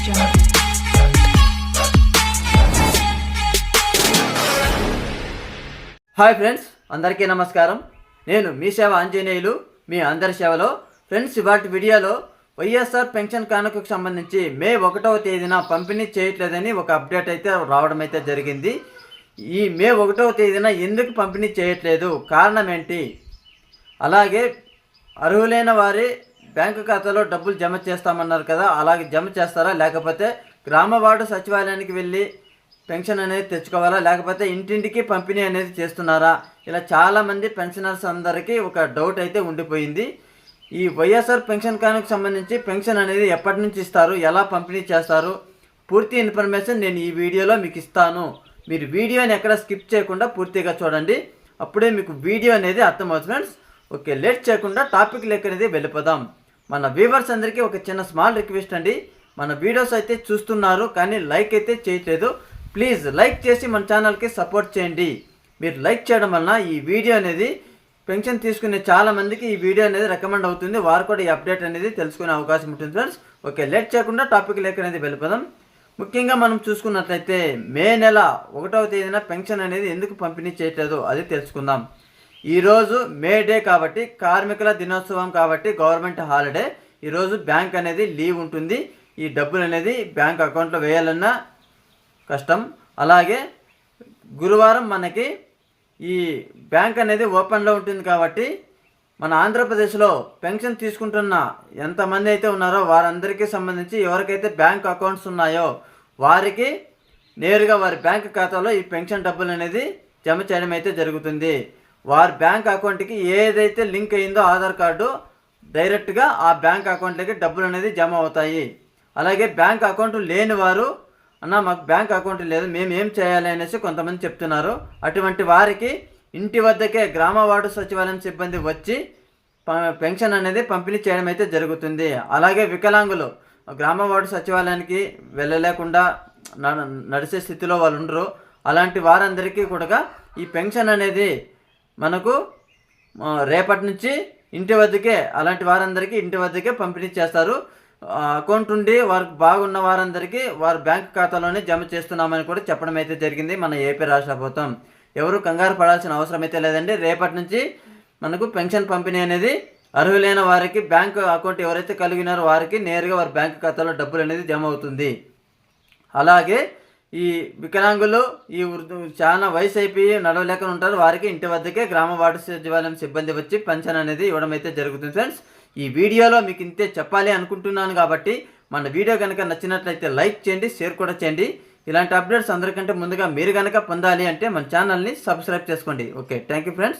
Hi friends అందరికీ నమస్కారం. నేను మీ సేవ ఆంజనేయులు మీ అందరి సేవలో. ఫ్రెండ్స్ ఇవాటి వీడియోలో వైఎస్ఆర్ పెన్షన్ కానుకకు సంబంధించి మే ఒకటవ తేదీన పంపిణీ చేయట్లేదని ఒక అప్డేట్ అయితే రావడం అయితే జరిగింది. ఈ మే ఒకటవ తేదీన ఎందుకు పంపిణీ చేయట్లేదు? కారణం ఏంటి? అలాగే అర్హులైన వారి బ్యాంకు ఖాతాలో డబ్బులు జమ చేస్తామన్నారు కదా అలాగే జమ చేస్తారా? లేకపోతే గ్రామ వార్డు సచివాలయానికి వెళ్ళి పెన్షన్ అనేది తెచ్చుకోవాలా? లేకపోతే ఇంటింటికి పంపిణీ అనేది చేస్తున్నారా? ఇలా చాలామంది పెన్షనర్స్ అందరికీ ఒక డౌట్ అయితే ఉండిపోయింది. ఈ వైఎస్ఆర్ పెన్షన్ కార్డుకు సంబంధించి పెన్షన్ అనేది ఎప్పటి నుంచి ఇస్తారు? ఎలా పంపిణీ చేస్తారు? పూర్తి ఇన్ఫర్మేషన్ నేను ఈ వీడియోలో మీకు ఇస్తాను. మీరు వీడియోని ఎక్కడ స్కిప్ చేయకుండా పూర్తిగా చూడండి. అప్పుడే మీకు వీడియో అనేది అర్థమవుతుంది ఫ్రెండ్స్. ఓకే లేట్ చేయకుండా టాపిక్ లెక్క అనేది వెళ్ళిపోదాం. మన వ్యూవర్స్ అందరికీ ఒక చిన్న స్మాల్ రిక్వెస్ట్ అండి. మన వీడియోస్ అయితే చూస్తున్నారు కానీ లైక్ అయితే చేయట్లేదు. ప్లీజ్ లైక్ చేసి మన ఛానల్కి సపోర్ట్ చేయండి. మీరు లైక్ చేయడం వలన ఈ వీడియో అనేది పెన్షన్ తీసుకునే చాలా మందికి ఈ వీడియో అనేది రికమెండ్ అవుతుంది. వారు కూడా ఈ అప్డేట్ అనేది తెలుసుకునే అవకాశం ఉంటుంది ఫ్రెండ్స్ ఓకే లేట్ చేయకుండా టాపిక్ లేక అనేది వెళ్ళిపోదాం. ముఖ్యంగా మనం చూసుకున్నట్లయితే మే నెల ఒకటవ తేదీన పెన్షన్ అనేది ఎందుకు పంపిణీ చేయట్లేదు అది తెలుసుకుందాం. ఈరోజు మే డే కాబట్టి కార్మికుల దినోత్సవం కాబట్టి గవర్నమెంట్ హాలిడే. ఈరోజు బ్యాంక్ అనేది లీవ్ ఉంటుంది. ఈ డబ్బులు అనేది బ్యాంక్ అకౌంట్లో వేయాలన్నా కష్టం. అలాగే గురువారం మనకి ఈ బ్యాంక్ అనేది ఓపెన్లో ఉంటుంది కాబట్టి మన ఆంధ్రప్రదేశ్లో పెన్షన్ తీసుకుంటున్న ఎంతమంది అయితే ఉన్నారో వారందరికీ సంబంధించి ఎవరికైతే బ్యాంక్ అకౌంట్స్ ఉన్నాయో వారికి నేరుగా వారి బ్యాంక్ ఖాతాలో ఈ పెన్షన్ డబ్బులు అనేది జమ చేయడం అయితే జరుగుతుంది. వారి బ్యాంక్ అకౌంట్కి ఏదైతే లింక్ అయిందో ఆధార్ కార్డు డైరెక్ట్గా ఆ బ్యాంక్ అకౌంట్లోకి డబ్బులు అనేది జమ అవుతాయి. అలాగే బ్యాంక్ అకౌంట్ లేని వారు అన్న మాకు బ్యాంక్ అకౌంట్ లేదు మేము ఏం చేయాలి? అనేసి కొంతమంది చెప్తున్నారు. అటువంటి వారికి ఇంటి వద్దకే గ్రామ వార్డు సచివాలయం సిబ్బంది వచ్చి ప- పెన్షన్ అనేది పంపిణీ చేయడం అయితే జరుగుతుంది. అలాగే వికలాంగులు గ్రామ వార్డు సచివాలయానికి వెళ్ళలేకుండా నడిచే స్థితిలో వాళ్ళు ఉండరు. అలాంటి వారందరికీ కూడా ఈ పెన్షన్ అనేది మనకు రేపటి నుంచి ఇంటి వద్దకే అలాంటి వారందరికీ ఇంటి వద్దకే పంపిణీ చేస్తారు. అకౌంట్ ఉండి వారికి బాగున్న వారందరికీ వారి బ్యాంక్ ఖాతాలోనే జమ చేస్తున్నామని కూడా చెప్పడం అయితే జరిగింది మన ఏపీ రాష్ట్ర ప్రభుత్వం. ఎవరు కంగారు పడాల్సిన అవసరం అయితే లేదండి. రేపటి నుంచి మనకు పెన్షన్ పంపిణీ అనేది అర్హులైన వారికి బ్యాంక్ అకౌంట్ ఎవరైతే కలిగినారో వారికి నేరుగా వారి బ్యాంక్ ఖాతాలో డబ్బులు అనేది జమ అవుతుంది. అలాగే ఈ వికలాంగులు ఈ చాలా వయసు అయిపోయి నడవలేక ఉంటారు. వారికి ఇంటి వద్దకే గ్రామ వార్డు సచివాలయం సిబ్బంది వచ్చి పెన్షన్ అనేది ఇవ్వడం అయితే జరుగుతుంది ఫ్రెండ్స్. ఈ వీడియోలో మీకు ఇంతే చెప్పాలి అనుకుంటున్నాను కాబట్టి మన వీడియో కనుక నచ్చినట్లయితే లైక్ చేయండి షేర్ కూడా చేయండి. ఇలాంటి అప్డేట్స్ అందరికంటే ముందుగా మీరు కనుక పొందాలి అంటే మన ఛానల్ని సబ్స్క్రైబ్ చేసుకోండి. Okay thank you friends.